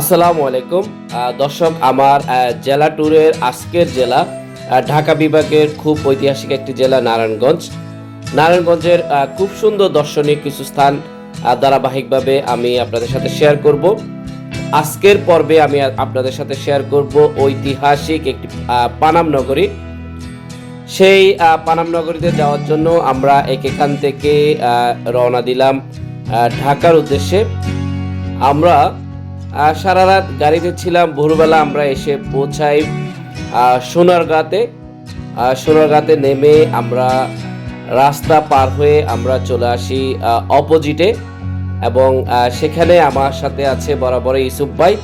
আসসালামু আলাইকুম। দর্শক, আমার জেলা ট্যুরের আজকের জেলা ঢাকা বিভাগের খুব ঐতিহাসিক একটি জেলা নারায়ণগঞ্জ। নারায়ণগঞ্জের খুব সুন্দর দর্শনীয় কিছু স্থান ধারাবাহিকভাবে আমি আপনাদের সাথে শেয়ার করব। আজকের পর্বে আমি আপনাদের সাথে শেয়ার করব ঐতিহাসিক একটি পানাম নগরী। সেই পানাম নগরীতে যাওয়ার জন্য আমরা এক এখান থেকে রওনা দিলাম ঢাকার উদ্দেশ্যে। আমরা সারা রাত গাড়িতে ছিলাম, ভোরবেলা আমরা এসে পৌঁছাই সোনারগাঁতে। সোনারগাঁতে নেমে আমরা রাস্তা পার হয়ে আমরা চলে আসি অপোজিটে। এবং সেখানে আমার সাথে আছে বরাবর ইউসুফ ভাই।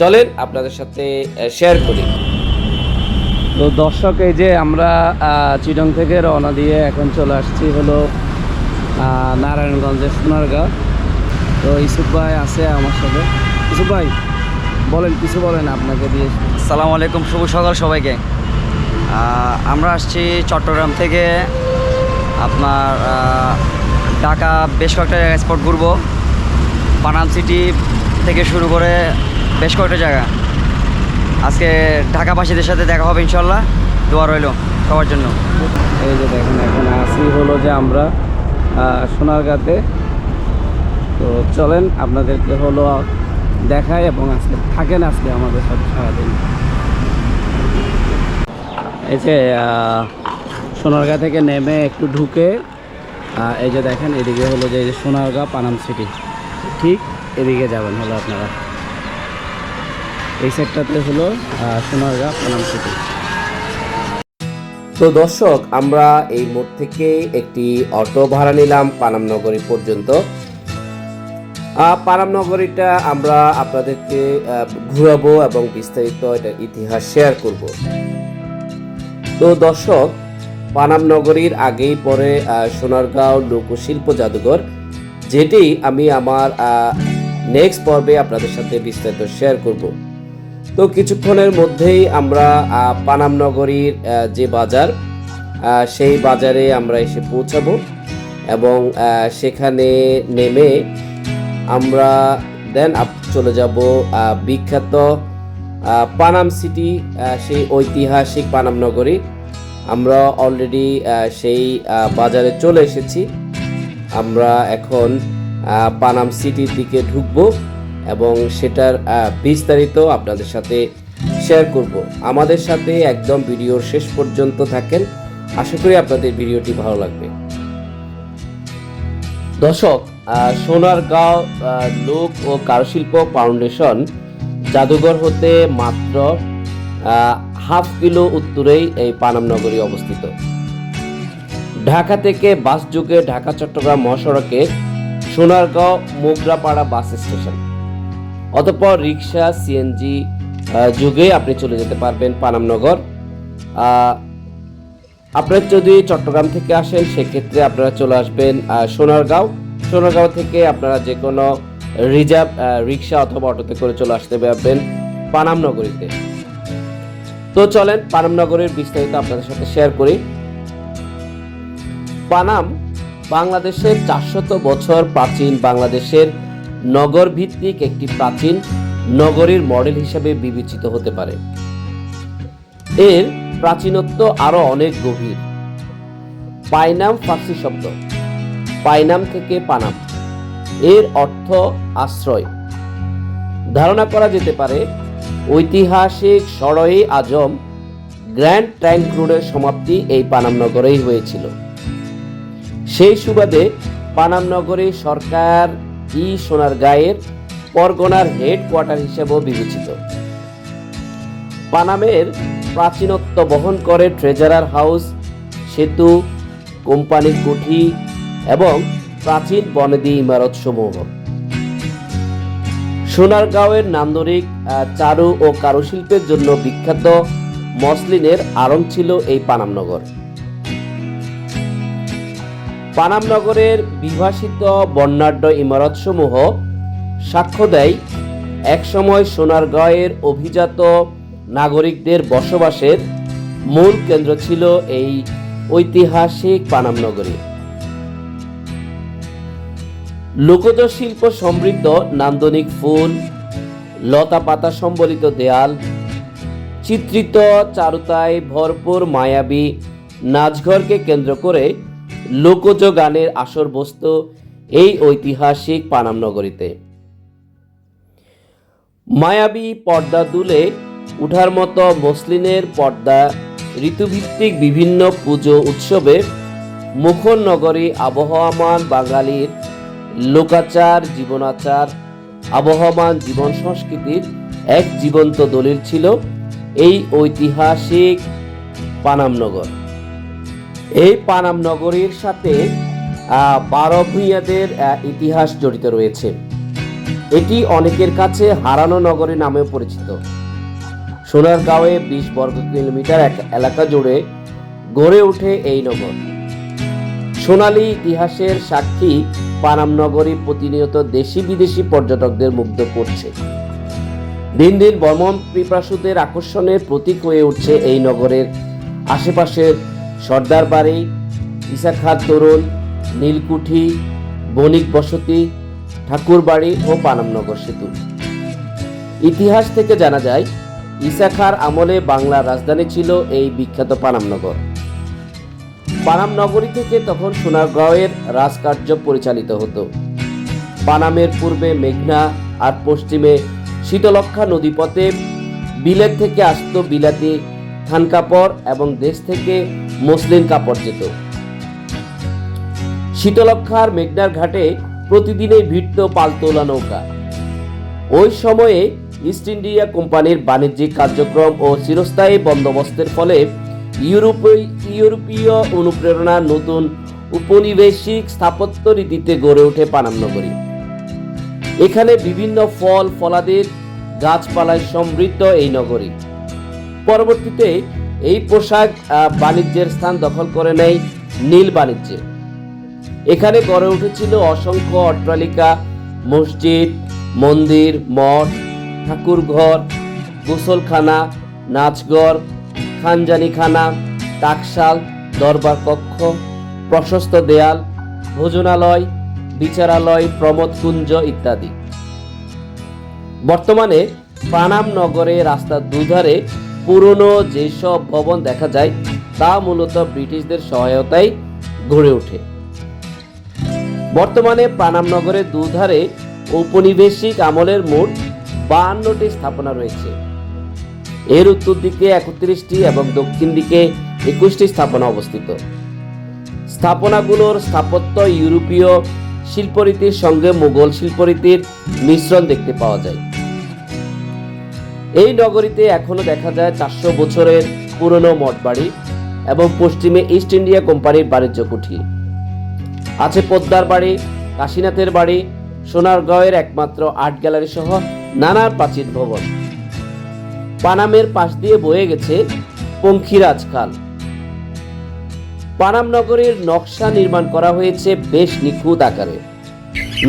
চলেন আপনাদের সাথে শেয়ার করি। তো দর্শক, এই যে আমরা চিটং থেকে রওনা দিয়ে এখন চলে আসছি হলো নারায়ণগঞ্জের সোনারগাঁও। তো ইসুফ ভাই আছে আমার সাথে। ভাই বলেন কিছু বলেন আপনাকে দিয়ে। সালাম আলাইকুম শুভ সকাল সবাইকে। আমরা আসছি চট্টগ্রাম থেকে আপনার ঢাকা বেশ কয়েকটা স্পট ঘুরবো। পানাম সিটি থেকে শুরু করে বেশ কয়েকটা জায়গা। আজকে ঢাকাবাসীদের সাথে দেখা হবে ইনশাল্লাহ দোয়া রইল সবার জন্য। এই যে দেখেন এখন আসি হলো যে আমরা সোনারগাঁতে। তো চলেন আপনাদেরকে হলো দেখাই এবং আজকে থাকেন আজকে আমাদের সাথে সারাদিন। এই যে সোনারগাঁ থেকে নেমে একটু ঢুকে এই যে দেখেন, এদিকে হলো যে সোনারগাঁ পানাম সিটি। ঠিক এদিকে যাবেন হলো আপনারা। এই সেটটাতে হলো সোনারগাঁ পানাম সিটি। তো দর্শক, আমরা এই মোড় থেকে একটি অটো ভাড়া নিলাম পানামনগরী পর্যন্ত। আহ, পানাম নগরীটা আমরা আপনাদেরকে ঘুরাবো এবং বিস্তারিত এটা ইতিহাস শেয়ার করব। তো দর্শক পানাম নগরীর আগেই পরে সোনারগাঁও লোকশিল্প জাদুঘর যেটি আমি আমার নেক্সট পর্বে আপনাদের সাথে বিস্তারিত শেয়ার করব। তো কিছুক্ষণের মধ্যেই আমরা আহ, পানাম নগরীর আহ, যে বাজার সেই বাজারে আমরা এসে পৌঁছাবো এবং সেখানে নেমে আমরা দেন চলে যাব বিখ্যাত পানাম সিটি সেই ঐতিহাসিক পানাম নগরী। আমরা অলরেডি সেই বাজারে চলে এসেছি। আমরা এখন পানাম সিটির দিকে ঢুকবো এবং সেটার বিস্তারিত আপনাদের সাথে শেয়ার করব। আমাদের সাথে একদম ভিডিওর শেষ পর্যন্ত থাকেন। আশা করি আপনাদের ভিডিওটি ভালো লাগবে। দর্শক সোনারগাঁও লোক ও কারুশিল্প ফাউন্ডেশন জাদুঘর হতে মাত্র হাফ কিলো উত্তরেই এই পানাম নগরী অবস্থিত। ঢাকা থেকে বাস যুগে ঢাকা, চট্টগ্রাম মহাসড়কে সোনারগাঁও মোগরাপাড়া বাস স্টেশন। অতঃপর রিক্সা সিএনজি যুগে আপনি চলে যেতে পারবেন পানামনগর আপনারা যদি চট্টগ্রাম থেকে আসেন, সেক্ষেত্রে আপনারা চলে আসবেন সোনারগাঁও। সোনারগাঁও থেকে আপনারা যে কোনো রিজার্ভ রিক্সা অথবা অটোতে করে চলে আসতে পারবেন পানামনগরীতে তো চলেন পানামনগরীর বিস্তারিত আপনাদের সাথে শেয়ার করি। পানাম বাংলাদেশের চারশত বছর প্রাচীন বাংলাদেশের নগর ভিত্তিক একটি প্রাচীন নগরীর মডেল হিসেবে বিবেচিত হতে পারে। এর প্রাচীনত্ব আরও অনেক গভীর। পাইনাম ফার্সি শব্দ। পাইনাম থেকে পানাম। এর অর্থ আশ্রয়। ধারণা করা যেতে পারে, ঐতিহাসিক সরই আজম গ্র্যান্ড ট্যাঙ্ক রোডের সমাপ্তি এই পানাম নগরেই হয়েছিল। সেই সুবাদে পানাম নগরী সরকার ই সোনারগাঁয়ের পরগনার হেডকোয়ার্টার হিসেবেও বিবেচিত। পানামের প্রাচীনত্ব বহন করে ট্রেজারার হাউস, সেতু, কোম্পানির কুঠি এবং প্রাচীন বনেদি ইমারত সমূহ সোনারগাঁওয়ের নান্দনিক আহ, চারু ও কারুশিল্পের জন্য বিখ্যাত মসলিনের আড়ং ছিল এই পানামনগর পানামনগরের বিভাসিত বর্ণাঢ্য ইমারতসমূহ সাক্ষ্য দেয় একসময় সোনারগাঁয়ের অভিজাত নাগরিকদের বসবাসের মূল কেন্দ্র ছিল এই ঐতিহাসিক পানামনগরী লোকজ শিল্প সমৃদ্ধ, নান্দনিক ফুল, লতা পাতা সম্বলিত দেয়াল, চিত্রিত চারুতায় ভরপুর মায়াবী নাচঘরকে কেন্দ্র করে লোকজ গানের আসর বস্তু এই ঐতিহাসিক পানাম নগরীতে। মায়াবী পর্দা দুলে উঠার মতো মসলিনের পর্দা, ঋতুভিত্তিক বিভিন্ন পুজো উৎসবে মুখর নগরী আবহাওয়ামান বাঙালির লোকাচার, জীবনাচার, আবহমান জীবন সংস্কৃতির এক জীবন্ত দলিল ছিল এই ঐতিহাসিক পানামনগর। এই পানাম নগরীর সাথে বারো ভূঁইয়াদের ইতিহাস জড়িত রয়েছে। এটি অনেকের কাছে হারানো নগরী নামেও পরিচিত। সোনারগাঁওয়ে বিশ বর্গ কিলোমিটার এক এলাকা জুড়ে গড়ে ওঠে এই নগর। সোনালী ইতিহাসের সাক্ষী পানাম নগরী প্রতিনিয়ত দেশি বিদেশি পর্যটকদের মুগ্ধ করছে। দিন দিন ভ্রমণ পিপাসুদের আকর্ষণের প্রতীক হয়ে উঠছে এই নগরের আশেপাশের সর্দার বাড়ি ইসাখাত তরুণ, নীলকুঠি, বণিক বসতি ঠাকুরবাড়ি ও পানামনগর সেতু। ইতিহাস থেকে জানা যায় ইসাখার আমলে বাংলার রাজধানী ছিল এই বিখ্যাত পানামনগর। পানাম নগরী থেকে তখন সোনারগাঁওয়ের রাজকার্য পরিচালিত হতো। পানামের পূর্বে মেঘনা আর পশ্চিমে শীতলক্ষা নদীপথে বিলেত থেকে আসতো বিলাতি থান কাপড় এবং দেশ থেকে মসলিন কাপড় যেত। শীতলক্ষার মেঘনার ঘাটে প্রতিদিনই ভিড়ত পালতোলা নৌকা। ওই সময়ে ইস্ট ইন্ডিয়া কোম্পানির বাণিজ্যিক কার্যক্রম ও চিরস্থায়ী বন্দোবস্তের ফলে ইউরোপীয় ইউরোপীয় অনুপ্রেরণা নতুন উপনিবেশিক স্থাপত্য রীতিতে গড়ে ওঠে পানাম নগরী। এখানে বিভিন্ন ফল, ফলাদির, গাছপালায় সমৃদ্ধ এই নগরী। পরবর্তীতে এই পোশাক বাণিজ্যের স্থান দখল করে নেয় নীল বাণিজ্যে। এখানে গড়ে উঠেছিল অসংখ্য অট্টালিকা, মসজিদ, মন্দির, মঠ, ঠাকুরঘর, গোসলখানা, নাচঘর খানজানিখানা টাকশাল দরবার কক্ষ, প্রশস্ত দেয়াল, ভোজনালয়, বিচারালয় প্রমোদকুঞ্জ ইত্যাদি। বর্তমানে পানাম নগরে রাস্তার দুধারে পুরনো যেসব ভবন দেখা যায়, তা মূলত ব্রিটিশদের সহায়তায় গড়ে ওঠে। বর্তমানে পানাম নগরের দুধারে ঔপনিবেশিক আমলের মোট বাহান্নটি স্থাপনা রয়েছে। এর উত্তর দিকে একত্রিশটি এবং দক্ষিণ দিকে একুশটি স্থাপনা অবস্থিত। স্থাপনাগুলোর স্থাপত্য ইউরোপীয় শিল্পরীতির সঙ্গে মুঘল শিল্পরীতির মিশ্রণ দেখতে পাওয়া যায়। এই নগরীতে এখনও দেখা যায় চারশো বছরের পুরনো মঠবাড়ি এবং পশ্চিমে ইস্ট ইন্ডিয়া কোম্পানির বাণিজ্য কুঠি। আছে পোদ্দার বাড়ি, কাশীনাথের বাড়ি, সোনারগাঁওয়ের একমাত্র আর্ট গ্যালারি সহ নানা প্রাচীন ভবন। পানামের পাশ দিয়ে বয়ে গেছে পঙ্খিরাজ খাল। পানাম নগরের নকশা নির্মাণ করা হয়েছে বেশ নিখুঁত আকারে।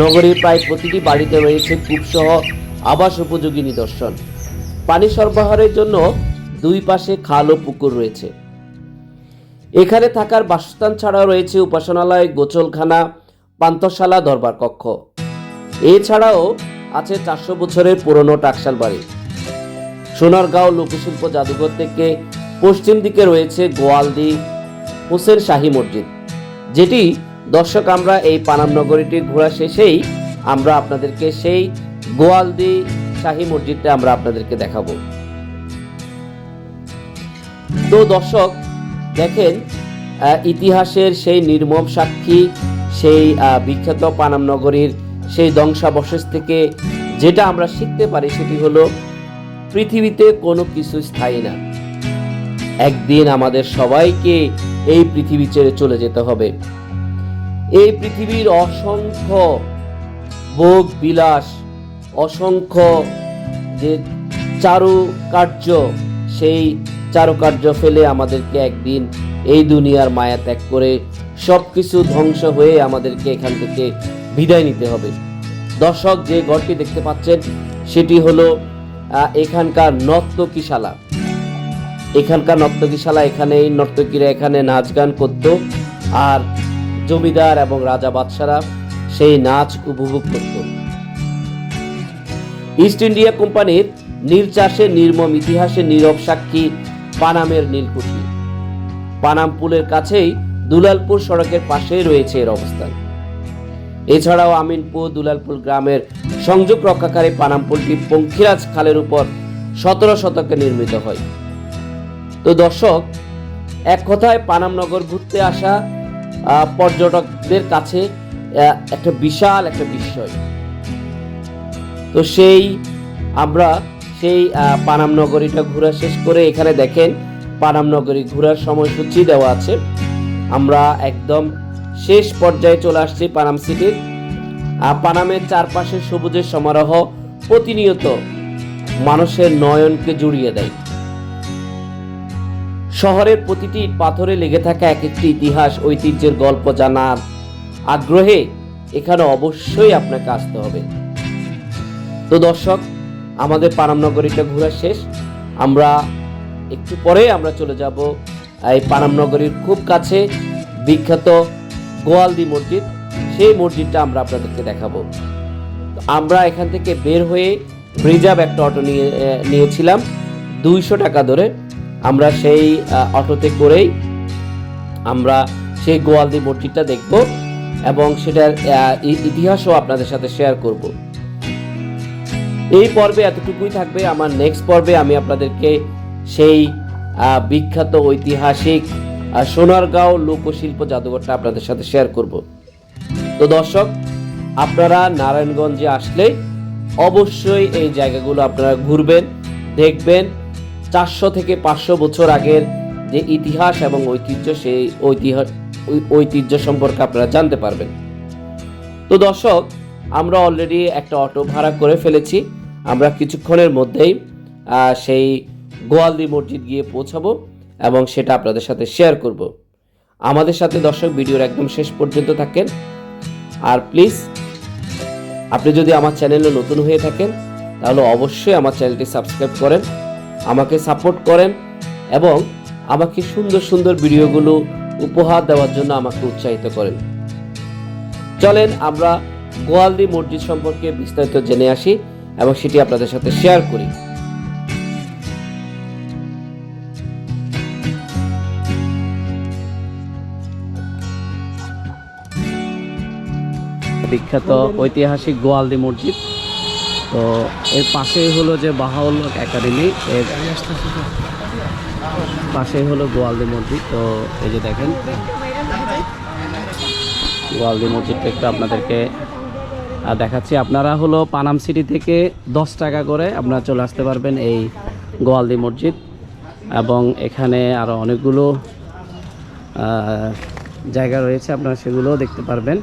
নগরীর প্রায় প্রতিটি বাড়িতে রয়েছে কূপসহ আবাস উপযোগী নিদর্শন। পানি সরবরাহের জন্য দুই পাশে খাল ও পুকুর রয়েছে। এখানে থাকার বাসস্থান ছাড়াও রয়েছে উপাসনালয়, গোচলখানা পান্তশালা দরবার কক্ষ। এছাড়াও আছে চারশো বছরের পুরনো টাকশাল বাড়ি। সোনারগাঁও লোকশিল্প জাদুঘর থেকে পশ্চিম দিকে রয়েছে গোয়ালদি হোসেন শাহী মসজিদ, যেটি দর্শক আমরা এই পানাম নগরীটির ঘোরা শেষেই আমরা আপনাদেরকে সেই গোয়ালদি শাহী মসজিদটা আমরা আপনাদেরকে দেখাবো। তো দর্শক, দেখেন ইতিহাসের সেই নির্মম সাক্ষী, সেই বিখ্যাত পানাম নগরীর সেই ধ্বংসাবশেষ থেকে যেটা আমরা শিখতে পারি সেটি হলো পৃথিবীতে কোনো কিছু স্থায়ী না। একদিন আমাদের সবাইকে এই পৃথিবী ছেড়ে চলে যেতে হবে। এই পৃথিবীর অসংখ্য ভোগ বিলাস, অসংখ্য যে চারুকার্য, সেই চারুকার্য ফেলে আমাদেরকে একদিন এই দুনিয়ার মায়া ত্যাগ করে সব কিছু ধ্বংস হয়ে আমাদেরকে এখান থেকে বিদায় নিতে হবে। দর্শক যে ঘরটি দেখতে পাচ্ছেন, সেটি হলো এখানকার নর্তকীশালা। এখানকার নর্তকীশালা এখানে এই নর্তকীরা এখানে নাচ গান করতো। আর জমিদার এবং রাজা বাদশারা সেই নাচ উপভোগ করত। ইস্ট ইন্ডিয়া কোম্পানির নীল চাষের নির্মম ইতিহাসে নীরব সাক্ষী পানামের নীলকুঠি। পানাম পুলের কাছেই দুলালপুর সড়কের পাশেই রয়েছে এর অবস্থান। এছাড়াও আমিনপুর দুলালপুর গ্রামের সংযোগ রক্ষাকারী পানাম পুলটি পঙ্খিরাজ খালের উপর সতেরো শতকে নির্মিত হয়। তো দর্শক এক কথায় পানামনগর ঘুরতে আসা পর্যটকদের কাছে একটা বিশাল একটা বিস্ময়। তো সেই আমরা সেই আহ, পানাম নগরীটা ঘোরা শেষ করে এখানে দেখেন পানাম নগরী ঘোরার সময়সূচি দেওয়া আছে। আমরা একদম শেষ পর্যায়ে চলে আসছি পানাম সিটির। পানামের চারপাশে সবুজের সমারোহ প্রতিনিয়ত মানুষের নয়নকে জুড়িয়ে দেয়। শহরের প্রতিটি পাথরে লেগে থাকা এক একটি ইতিহাস, ঐতিহ্যের গল্প জানার আগ্রহে এখানে অবশ্যই আপনাকে আসতে হবে। তো দর্শক, আমাদের পানাম নগরীটা ঘোরা শেষ। আমরা একটু পরে আমরা চলে যাব এই পানাম নগরীর খুব কাছে বিখ্যাত গোয়ালদি মসজিদ। সেই মসজিদটা আমরা আপনাদেরকে দেখাবো। আমরা এখান থেকে বের হয়ে রিজার্ভ একটা অটো নিয়ে নিয়েছিলাম। দুইশো টাকা ধরে আমরা সেই অটোতে করেই আমরা সেই গোয়ালদি মসজিদটা দেখব এবং সেটার ইতিহাসও আপনাদের সাথে শেয়ার করব। এই পর্বে এতটুকুই থাকবে। আমার নেক্সট পর্বে আমি আপনাদেরকে সেই বিখ্যাত ঐতিহাসিক সোনারগাঁও লোকশিল্প জাদুঘরটা আপনাদের সাথে শেয়ার করব। তো দর্শক, আপনারা নারায়ণগঞ্জে আসলে অবশ্যই এই জায়গাগুলো আপনারা ঘুরবেন, দেখবেন। চারশো থেকে পাঁচশো বছর আগের যে ইতিহাস এবং ঐতিহ্য, সেই ঐতিহ্য সম্পর্কে আপনারা জানতে পারবেন। তো দর্শক, আমরা অলরেডি একটা অটো ভাড়া করে ফেলেছি। আমরা কিছুক্ষণের মধ্যেই সেই গোয়ালদি মসজিদ গিয়ে পৌঁছাবো এবং সেটা আপনাদের সাথে শেয়ার করব। আমাদের সাথে দর্শক, ভিডিওর একদম শেষ পর্যন্ত থাকেন। আর প্লিজ আপনি যদি আমার চ্যানেলে নতুন হয়ে থাকেন, তাহলে অবশ্যই আমার চ্যানেলটি সাবস্ক্রাইব করেন, আমাকে সাপোর্ট করেন এবং আমাকে সুন্দর সুন্দর ভিডিওগুলো উপহার দেওয়ার জন্য আমাকে উৎসাহিত করেন। চলেন আমরা গোয়ালদি মসজিদ সম্পর্কে বিস্তারিত জেনে আসি এবং সেটি আপনাদের সাথে শেয়ার করি। বিখ্যাত ঐতিহাসিক গোয়ালদি মসজিদ। তো এর পাশেই হলো যে বাহাউল একাডেমি, এর পাশেই হলো গোয়ালদি মসজিদ। তো এই যে দেখেন, গোয়ালদি মসজিদটা একটু আপনাদেরকে দেখাচ্ছি। আপনারা হলো পানাম সিটি থেকে দশ টাকা করে আপনারা চলে আসতে পারবেন এই গোয়ালদি মসজিদ। এবং এখানে আরও অনেকগুলো জায়গা রয়েছে, আপনারা সেগুলোও দেখতে পারবেন।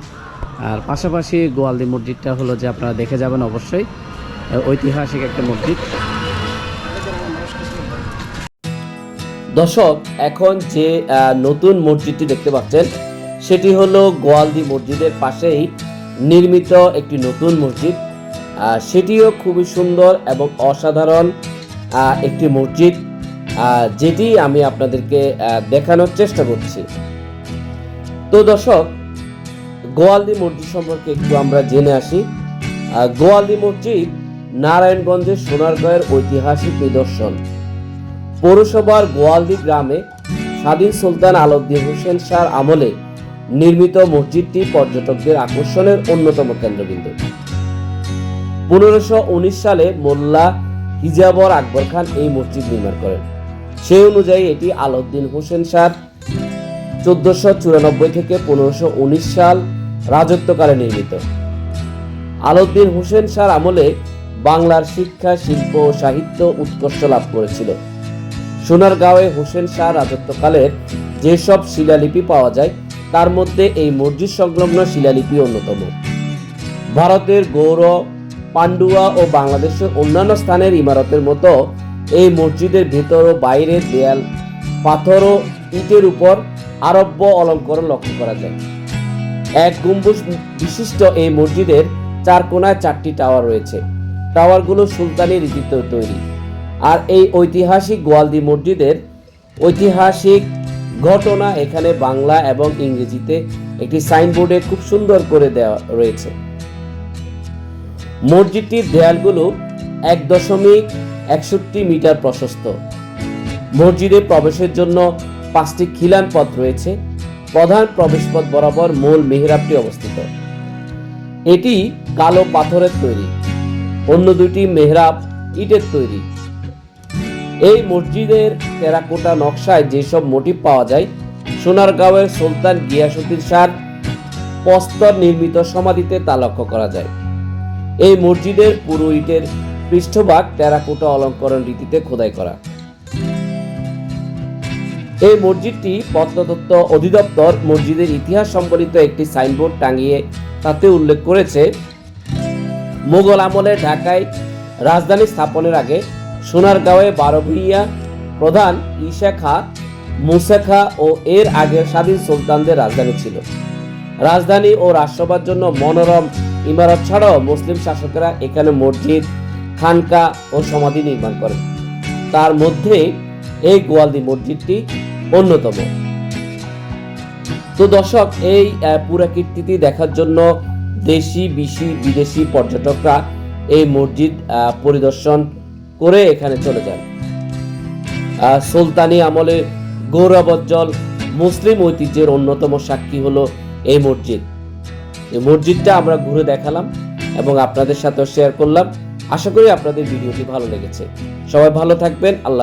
আর পাশাপাশি গোয়ালদি মসজিদটা হলো যে আপনারা দেখে যাবেন অবশ্যই ঐতিহাসিক একটা মসজিদ। দর্শক, এখন যে নতুন মসজিদটি দেখতে পাচ্ছেন, সেটি হলো গোয়ালদি মসজিদের পাশেই নির্মিত একটি নতুন মসজিদ। সেটিও খুবই সুন্দর এবং অসাধারণ একটি মসজিদ যেটি আমি আপনাদেরকে দেখানোর চেষ্টা করছি। তো দর্শক গোয়ালদি মসজিদ সম্পর্কে একটু আমরা জেনে আসি। গোয়ালদি মসজিদ নারায়ণগঞ্জের সোনারগাঁয়ের ঐতিহাসিক নিদর্শন। পৌরসভার গোয়ালদি গ্রামে স্বাধীন সুলতান আলাউদ্দিন হোসেন শাহর আমলে নির্মিত মসজিদটি পর্যটকদের আকর্ষণের অন্যতম কেন্দ্রবিন্দু। পনেরোশো উনিশ সালে মোল্লা হিজাবর আকবর খান এই মসজিদ নির্মাণ করেন। সেই অনুযায়ী এটি আলাউদ্দিন হোসেন শাহ চোদ্দশো চুরানব্বই থেকে পনেরোশো সাল রাজত্বকালে নির্মিত। আলাউদ্দিন হোসেন শাহর আমলে বাংলার শিক্ষা, শিল্প ও সাহিত্য উৎকর্ষ লাভ করেছিল। সোনারগাঁওয়ে হোসেন শাহ রাজত্বকালের যেসব শিলালিপি পাওয়া যায়, তার মধ্যে এই মসজিদ সংলগ্ন শিলালিপি অন্যতম। ভারতের গৌর পান্ডুয়া ও বাংলাদেশের অন্যান্য স্থানের ইমারতের মতো এই মসজিদের ভেতর ও বাইরের দেয়াল, পাথর ও ইটের উপর আরব্য অলঙ্করণ লক্ষ্য করা যায়। এক গম্বুজ বিশিষ্ট এই মসজিদের চার কোনায় চারটি টাওয়ার রয়েছে। টাওয়ারগুলো সুলতানি রীতিতে তৈরি। আর এই ঐতিহাসিক গোয়ালদি মসজিদের ঐতিহাসিক ঘটনা এখানে বাংলা এবং ইংরেজিতে একটি সাইনবোর্ডে খুব সুন্দর করে দেওয়া রয়েছে। মসজিদটির দেয়ালগুলো এক দশমিক একষট্টি মিটার প্রশস্ত। মসজিদে প্রবেশের জন্য পাঁচটি খিলান পথ রয়েছে। প্রধান প্রবেশপথ বরাবর মূল মেহরাবটি অবস্থিত। এটি কালো পাথরের তৈরি। অন্য দুটি মেহরাব ইটের তৈরি। এই মসজিদের টেরাকোটা নকশায় যেসব মোটিভ পাওয়া যায়, সোনারগাঁওয়ের সুলতান গিয়াসুদ্দিন শাহ প্রস্তর নির্মিত সমাধিতে তা লক্ষ্য করা যায়। এই মসজিদের পুরো ইটের পৃষ্ঠভাগ টেরাকোটা অলঙ্করণ রীতিতে খোদাই করা। এই মসজিদটি প্রত্নতত্ত্ব অধিদপ্তর মসজিদের ইতিহাস সম্বলিত একটি সাইনবোর্ড টাঙিয়ে তাতে উল্লেখ করেছে মুঘল আমলে ঢাকায় রাজধানী স্থাপনের আগে সোনারগাঁওয়ে বারো ভূঁইয়া প্রধান ঈশা খা, মুসা ও এর আগের স্বাধীন সুলতানদের রাজধানী ছিল। রাজধানী ও রাজসভার জন্য মনোরম ইমারত ছাড়াও মুসলিম শাসকেরা এখানে মসজিদ, খানকা ও সমাধি নির্মাণ করেন। তার মধ্যে এই গোয়ালদি মসজিদটি অন্যতম। তো দর্শক, এই পুরাকীর্তিটি দেখার জন্য দেশি, বিশি, বিদেশি পর্যটকরা এই মসজিদ পরিদর্শন করে এখানে চলে যান। সুলতানি আমলে গৌরবোজ্জ্বল মুসলিম ঐতিহ্যের অন্যতম সাক্ষী হলো এই মসজিদ। এই মসজিদটা আমরা ঘুরে দেখালাম এবং আপনাদের সাথেও শেয়ার করলাম। আশা করি আপনাদের ভিডিওটি ভালো লেগেছে। সবাই ভালো থাকবেন। আল্লাহ